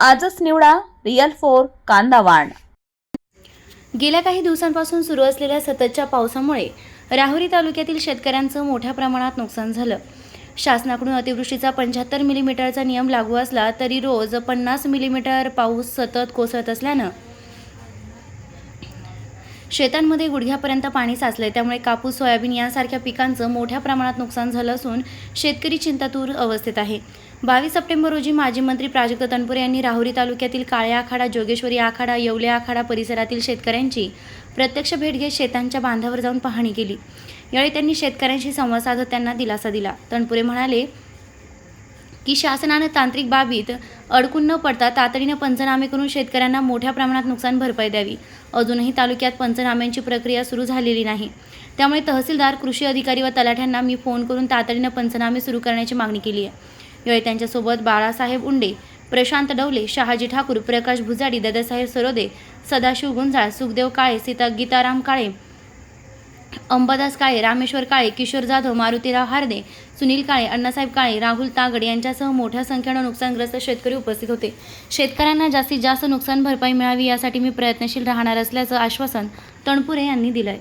आजच निवडा real four कांदा वाण गेल्या काही दिवसांपासून सुरू असलेल्या सततच्या पावसामुळे राहुरी तालुक्यातील शेतकऱ्यांचं मोठ्या प्रमाणात नुकसान झालं. शासनाकडून अतिवृष्टीचा पंच्याहत्तर मिलीमीटरचा नियम लागू असला तरी रोज पन्नास मिलीमीटर पाऊस सतत कोसळत असल्यानं शेतांमध्ये गुडघ्यापर्यंत पाणी साचले त्यामुळे कापूस सोयाबीन यांसारख्या पिकांचं मोठ्या प्रमाणात नुकसान झालं असून शेतकरी चिंतातूर अवस्थेत आहे. बावीस सप्टेंबर रोजी माजी मंत्री प्राजक्त तनपुरे यांनी राहुरी तालुक्यातील काळे आखाडा जोगेश्वरी आखाडा येवले आखाडा परिसरातील शेतकऱ्यांची प्रत्यक्ष भेट घेत शेतांच्या बांधावर जाऊन पाहणी केली. यावेळी त्यांनी शेतकऱ्यांशी संवाद साधत त्यांना दिलासा दिला. तनपुरे म्हणाले की शासनानं तांत्रिक बाबीत अडकून न पडता तातडीनं पंचनामे करून शेतकऱ्यांना मोठ्या प्रमाणात नुकसान भरपाई द्यावी. अजूनही तालुक्यात पंचनाम्यांची प्रक्रिया सुरू झालेली नाही. त्यामुळे तहसीलदार कृषी अधिकारी व तलाठ्यांना मी फोन करून तातडीनं पंचनामे सुरू करण्याची मागणी केली आहे. यावेळी त्यांच्यासोबत बाळासाहेब उंडे प्रशांत डवले शहाजी ठाकूर प्रकाश भुजाडी दादासाहेब सरोदे सदाशिव गुंजाळ सुखदेव काळे सीता गीताराम काळे अंबादास काळे रामेश्वर काळे किशोर जाधव मारुतीराव हार्दे सुनील काळे अण्णासाहेब काळे राहुल तागड यांच्यासह मोठ्या संख्येनं नुकसानग्रस्त शेतकरी उपस्थित होते. शेतकऱ्यांना जास्तीत जास्त नुकसान भरपाई मिळावी यासाठी मी प्रयत्नशील राहणार असल्याचं आश्वासन तणपुरे यांनी दिलं आहे